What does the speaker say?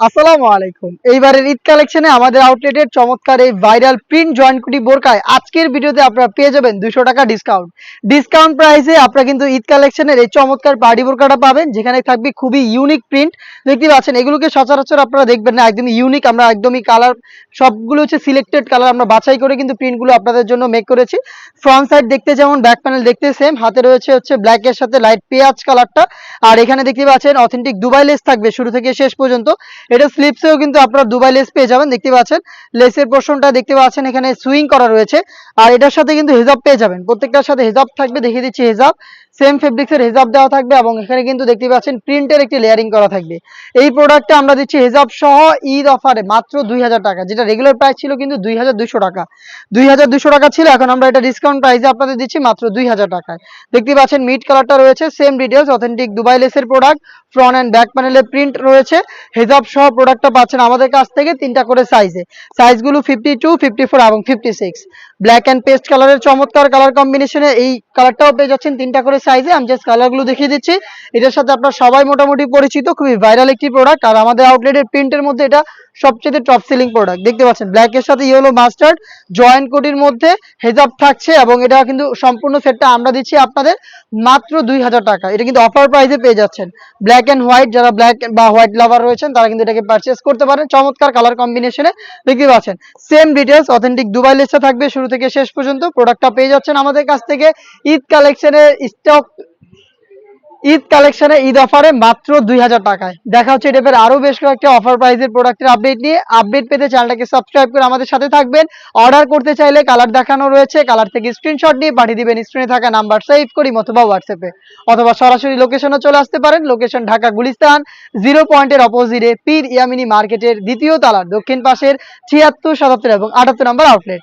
আসসালামু আলাইকুম। এইবারের ঈদ কালেকশনে আমাদের আউটলেটের চমৎকার এই ভাইরাল প্রিন্ট জয়েন্ট কুটি বোরকায় আজকের ভিডিওতে আপনারা পেয়ে যাবেন দুশো টাকা ডিসকাউন্ট ডিসকাউন্ট প্রাইসে আপনারা কিন্তু ঈদ কালেকশনের এই চমৎকার পার্টি বোরকাটা পাবেন, যেখানে থাকবে খুবই ইউনিক প্রিন্ট দেখতে পাচ্ছেন, এগুলোকে সচরাচর আপনারা দেখবেন না, একদমই ইউনিক আমরা একদমই কালার সবগুলো হচ্ছে সিলেক্টেড কালার আমরা বাছাই করে কিন্তু প্রিন্টগুলো আপনাদের জন্য মেক করেছি। ফ্রন্ট সাইড দেখতে যেমন ব্যাক প্যানেল দেখতে সেম হাতে রয়েছে হচ্ছে ব্ল্যাক এর সাথে লাইট পেঁয়াজ কালারটা আর এখানে দেখতে পাচ্ছেন অথেন্টিক দুবাই লেস থাকবে শুরু থেকে শেষ পর্যন্ত। এটা স্লিপসেও কিন্তু আপনারা দুবাই লেস পেয়ে যাবেন, দেখতে পাচ্ছেন। লেসের পোর্শনটা দেখতে পাচ্ছেন, এখানে সুইং করা রয়েছে। আর এটার সাথে কিন্তু হেজাব পেয়ে যাবেন। প্রত্যেকটার সাথে হেজাব থাকবে, দেখিয়ে দিচ্ছি হেজাব। সেম ফেব্রিক্সের হেজাব দেওয়া থাকবে এবং এখানে কিন্তু দেখতে পাচ্ছেন প্রিন্টের একটি লেয়ারিং করা থাকবে। এই প্রোডাক্টটা আমরা দিচ্ছি হেজাব সহ ঈদ অফারে মাত্র দুই হাজার টাকা, যেটা রেগুলার প্রাইস ছিল কিন্তু দুই টাকা। দুই টাকা ছিল, এখন আমরা এটা ডিসকাউন্ট প্রাইসে আপনাদের দিচ্ছি মাত্র দুই হাজার টাকায়। দেখতে পাচ্ছেন মিট কালারটা রয়েছে সেম ডিটেলস অথেন্টিক দুবাই লেসের প্রোডাক্ট ফ্রন্ট অ্যান্ড ব্যাক প্যানেলে প্রিন্ট রয়েছে। হেজাব সহ প্রোডাক্টটা পাচ্ছেন আমাদের কাছ থেকে তিনটা করে সাইজে সাইজগুলো ফিফটি টু ফিফটি ফোর এবং fifty six black and paste কালারের চমৎকার কালার কম্বিনেশনে এই কালারটাও পেয়ে যাচ্ছেন তিনটা করে সাইজে আমি জাস্ট কালারগুলো দেখিয়ে দিচ্ছি। এটার সাথে আপনারা সবাই মোটামুটি পরিচিত, খুবই ভাইরাল একটি প্রোডাক্ট আর আমাদের আউটলেটের প্রিন্টের মধ্যে এটা সবচেয়ে টপ সেলিং প্রোডাক্ট দেখতে পাচ্ছেন ব্ল্যাক এর সাথে ইয়েলো মাস্টার্ড জয়েন্ট কোটির মধ্যে হেজাব থাকছে এবং এটা কিন্তু সম্পূর্ণ সেটটা আমরা দিচ্ছি আপনাদের মাত্র দুই হাজার টাকা। এটা কিন্তু অফার প্রাইসে পেয়ে যাচ্ছেন। ব্ল্যাক অ্যান্ড হোয়াইট যারা ব্ল্যাক বা হোয়াইট লাভার রয়েছেন, তারা কিন্তু এটাকে পারচেস করতে পারেন। চমৎকার কালার কম্বিনেশনে দেখতে পাচ্ছেন সেম ডিটেলস অথেন্টিক দুবাই লেসা থাকবে। শুরু থেকে শেষ পর্যন্ত প্রোডাক্টটা পেয়ে যাচ্ছেন আমাদের কাছ থেকে। ঈদ কালেকশনের স্টক ঈদ কালেকশনে ঈদ অফারে মাত্র দুই হাজার টাকায়। দেখা হচ্ছে টাইপের আরও বেশ কয়েকটা অফার প্রাইজের প্রোডাক্টের আপডেট নিয়ে। আপডেট পেতে চ্যানেলটাকে সাবস্ক্রাইব করে আমাদের সাথে থাকবেন। অর্ডার করতে চাইলে কালার দেখানো রয়েছে। কালার থেকে স্ক্রিনশট নিয়ে পাঠিয়ে দিবেন স্ক্রিনে থাকা নাম্বার সেভ করি অথবা হোয়াটসঅ্যাপে অথবা সরাসরি লোকেশনে চলে আসতে পারেন। লোকেশন ঢাকা গুলিস্তান জিরো পয়েন্টের অপোজিটে পীর ইয়ামিনী মার্কেটের দ্বিতীয় তলার দক্ষিণ পাশের ছিয়াত্তর সাতাত্তর এবং আটাত্তর নম্বর আউটলেট